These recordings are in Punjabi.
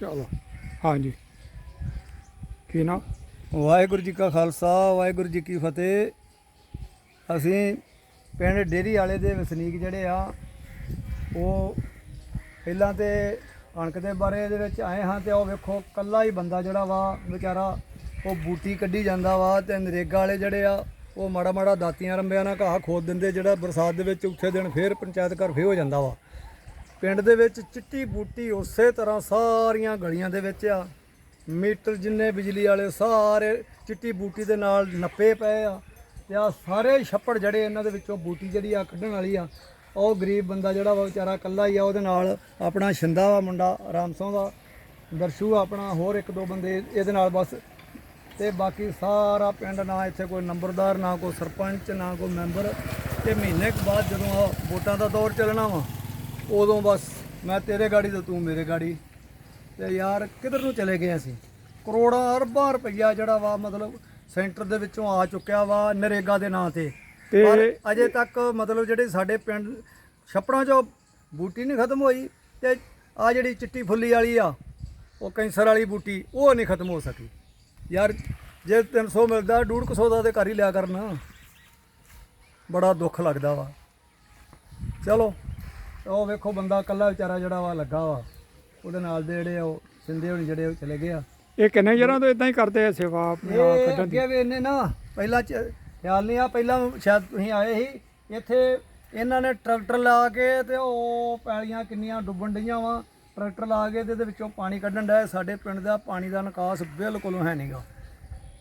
ਚਲੋ। ਹਾਂਜੀ। ਕੀ ਨਾ ਵਾਹਿਗੁਰੂ ਜੀ ਕਾ ਖਾਲਸਾ, ਵਾਹਿਗੁਰੂ ਜੀ ਕੀ ਫਤਿਹ। ਅਸੀਂ ਪਿੰਡ ਡੇਰੀ ਵਾਲੇ ਦੇ ਵਸਨੀਕ ਜਿਹੜੇ ਆ, ਉਹ ਪਹਿਲਾਂ ਤੇ ਕਣਕ ਦੇ ਬਾਰੇ ਦੇ ਵਿੱਚ ਆਏ ਹਾਂ ਤੇ ਉਹ ਵੇਖੋ ਕੱਲਾ ਹੀ ਬੰਦਾ ਜਿਹੜਾ ਵਾ, ਵਿਚਾਰਾ ਉਹ ਬੂਟੀ ਕੱਢੀ ਜਾਂਦਾ ਵਾ ਤੇ ਨਰੇਗਾ ਵਾਲੇ ਜਿਹੜੇ ਆ, ਉਹ ਮਾੜਾ ਮਾੜਾ ਦਾਤੀਆਂ ਰੰਬਿਆਂ ਨਾਲ ਘਾਹ ਖੋਦ ਦਿੰਦੇ, ਜਿਹੜਾ ਬਰਸਾਤ ਦੇ ਵਿੱਚ ਉੱਥੇ ਦਿਨ ਫੇਰ ਪੰਚਾਇਤ ਘਰ ਫੇਰ ਹੋ ਜਾਂਦਾ ਵਾ। ਪਿੰਡ ਦੇ ਵਿੱਚ ਚਿੱਟੀ ਬੂਟੀ ਉਸੇ ਤਰ੍ਹਾਂ ਸਾਰੀਆਂ ਗਲੀਆਂ ਦੇ ਵਿੱਚ ਆ। ਮੀਟਰ ਜਿੰਨੇ ਬਿਜਲੀ ਵਾਲੇ ਸਾਰੇ ਚਿੱਟੀ ਬੂਟੀ ਦੇ ਨਾਲ ਨੱਪੇ ਪਏ ਆ ਤੇ ਆ ਸਾਰੇ ਛੱਪੜ ਜੜੇ ਇਹਨਾਂ ਦੇ ਵਿੱਚੋਂ ਬੂਟੀ ਜਿਹੜੀ ਆ ਕੱਢਣ ਵਾਲੀ ਆ, ਉਹ ਗਰੀਬ ਬੰਦਾ ਜਿਹੜਾ ਵਾ ਵਿਚਾਰਾ ਇਕੱਲਾ ਹੀ ਆ, ਉਹਦੇ ਨਾਲ ਆਪਣਾ ਛਿੰਦਾ ਵਾ ਮੁੰਡਾ ਆਰਾਮ ਸਿੰਘ ਦਾ, ਦਰਸ਼ੂ ਆ ਆਪਣਾ ਹੋਰ ਇੱਕ ਦੋ ਬੰਦੇ ਇਹਦੇ ਨਾਲ ਬਸ। ਤੇ ਬਾਕੀ ਸਾਰਾ ਪਿੰਡ ਨਾ ਇੱਥੇ ਕੋਈ ਨੰਬਰਦਾਰ, ਨਾ ਕੋਈ ਸਰਪੰਚ, ਨਾ ਕੋਈ ਮੈਂਬਰ। ਤੇ ਮਹੀਨੇ ਕੁ ਬਾਅਦ ਜਦੋਂ ਆ ਵੋਟਾਂ ਦਾ ਦੌਰ ਚੱਲਣਾ ਵਾ ਉਦੋਂ ਬਸ ਮੈਂ ਤੇਰੇ ਗਾੜੀ ਤੇ ਤੂੰ ਮੇਰੇ ਗਾੜੀ। ਤੇ ਯਾਰ ਕਿੱਧਰ ਨੂੰ ਚਲੇ ਗਏ ਅਸੀਂ? ਕਰੋੜਾਂ ਅਰਬਾਂ ਰੁਪਈਆ ਜਿਹੜਾ ਵਾ ਮਤਲਬ ਸੈਂਟਰ ਦੇ ਵਿੱਚੋਂ ਆ ਚੁੱਕਿਆ ਵਾ ਨਰੇਗਾ ਦੇ ਨਾਂ ਤੇ। ਤੇ- ਪਰ ਅਜੇ ਤੱਕ ਮਤਲਬ ਜਿਹੜੇ ਸਾਡੇ ਪਿੰਡ ਛੱਪੜਾਂ 'ਚੋਂ ਬੂਟੀ ਨਹੀਂ ਖਤਮ ਹੋਈ ਤੇ ਆ ਜਿਹੜੀ ਚਿੱਟੀ ਫੁੱਲੀ ਵਾਲੀ ਆ ਉਹ ਕੈਂਸਰ ਵਾਲੀ ਬੂਟੀ ਉਹ ਨਹੀਂ ਖਤਮ ਹੋ ਸਕੀ। ਯਾਰ ਜੇ 300 ਮਿਲਦਾ 150 ਦਾ ਤੇ ਕਰ ਹੀ ਲਿਆ ਕਰਨਾ। ਬੜਾ ਦੁੱਖ ਲੱਗਦਾ ਵਾ। ਚਲੋ ਉਹ ਵੇਖੋ ਬੰਦਾ ਇਕੱਲਾ ਵਿਚਾਰਾ ਜਿਹੜਾ ਵਾ ਲੱਗਾ ਵਾ। ਉਹਦੇ ਨਾਲ ਦੇ ਜਿਹੜੇ ਆ ਉਹ ਸਿੰਦੇ ਹੋਣੀ ਜਿਹੜੇ ਉਹ ਚਲੇ ਗਏ ਆ। ਇਹ ਕਿੰਨੇ ਜਰਾਂ ਤੋਂ ਇਦਾਂ ਹੀ ਕਰਦੇ ਆ ਸੇਵਾ ਆਪਣੀ ਆਪ ਇਹ ਕੱਢਣ ਦੀ? ਅੱਗੇ ਵੀ ਇਹਨੇ ਨਾ ਪਹਿਲਾਂ ਚ- ਖਿਆਲ ਨਹੀਂ ਆ ਪਹਿਲਾਂ ਸ਼ਾਇਦ ਤੁਸੀਂ ਆਏ ਸੀ ਇੱਥੇ ਇਹਨਾਂ ਨੇ ਟਰੈਕਟਰ ਲਾ ਕੇ ਤੇ ਉਹ ਪੈਲੀਆਂ ਕਿੰਨੀਆਂ ਡੁੱਬਣ ਡੀਆਂ ਵਾ। ਟਰੈਕਟਰ ਲਾ ਕੇ ਤੇ ਇਹਦੇ ਵਿੱਚੋਂ ਪਾਣੀ ਕੱਢਣ ਡਿਆ ਸਾਡੇ ਪਿੰਡ ਦਾ ਪਾਣੀ ਦਾ ਨਿਕਾਸ ਬਿਲਕੁਲ ਹੈ ਨਹੀਂਗਾ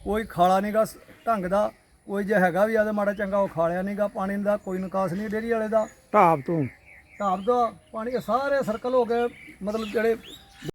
ਕੋਈ ਖਾਲਾ ਨਹੀਂਗਾ ਢੰਗ ਦਾ ਕੋਈ ਜੇ ਹੈਗਾ ਵੀ ਆ ਤੇ ਮਾੜਾ ਚੰਗਾ ਉਹ ਖਾਲਿਆ ਨਹੀਂਗਾ ਪਾਣੀ ਦਾ ਕੋਈ ਨਿਕਾਸ ਨਹੀਂ ਡੇਰੀ ਵਾਲੇ ਦਾ। ਢਾਬ ਤੋਂ। ਢਾਬ ਦਾ ਪਾਣੀ ਸਾਰੇ ਸਰਕਲ ਹੋ ਕੇ ਮਤਲਬ ਜਿਹੜੇ